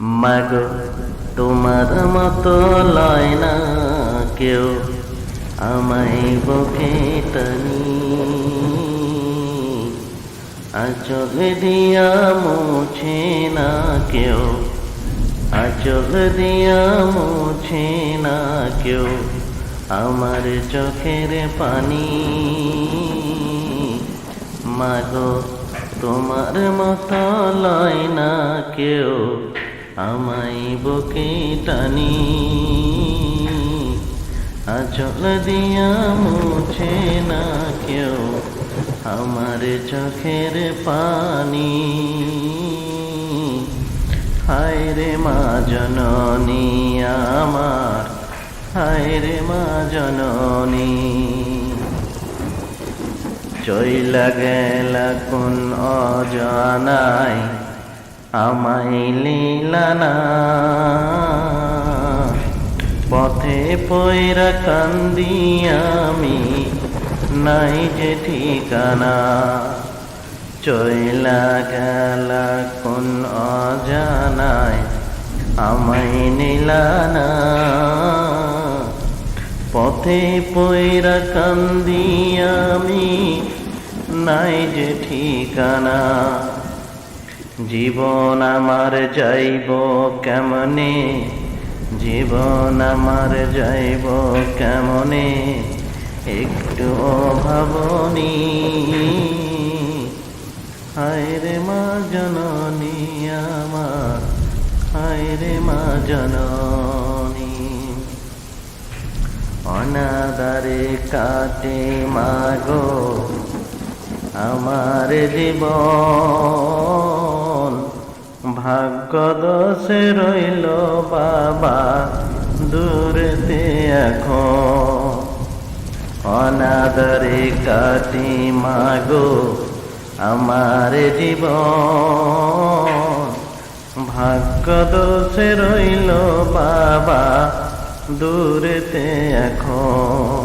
মাগো, তোমার মতো লয় না কেউ আমায় বুকে টানি। আচল দিয়া মুছে না কেউ আচল দিয়া মুছে না কেউ আমার চোখের পানি। মাগো, তোমার মতো লয় না কেউ আমায় বুকে টানি। আচল দিয়া মুছে না কেউ আমার চোখের পানি। হায় রে মা জননী আমার, হায় রে মা জননী। চইলা গেলা কোন অজানায় আমায় লীলানা পথে পয়রা কান্দি আমি, নাই যে ঠিকানা। চইলা গেলা কোন অজানায়, আমায় নীলানা পথে পয়রা কান্দি আমি, নাই যে ঠিকানা। জীবন আমার যাইব কেমনে? জীবন আমার যাইব কেমনে? একটু ভাবনি। হায় রে মা জননী আমার, হায় রে মা জননী। অনাদারে কাটে মাগো আমার জীবন। ভাগ্য দোষে রইল বাবা দূরেতে এখন। অনাদরে কাটি মাগো আমার জীবন। ভাগ্য দোষে রইল বাবা দূরেতে এখন।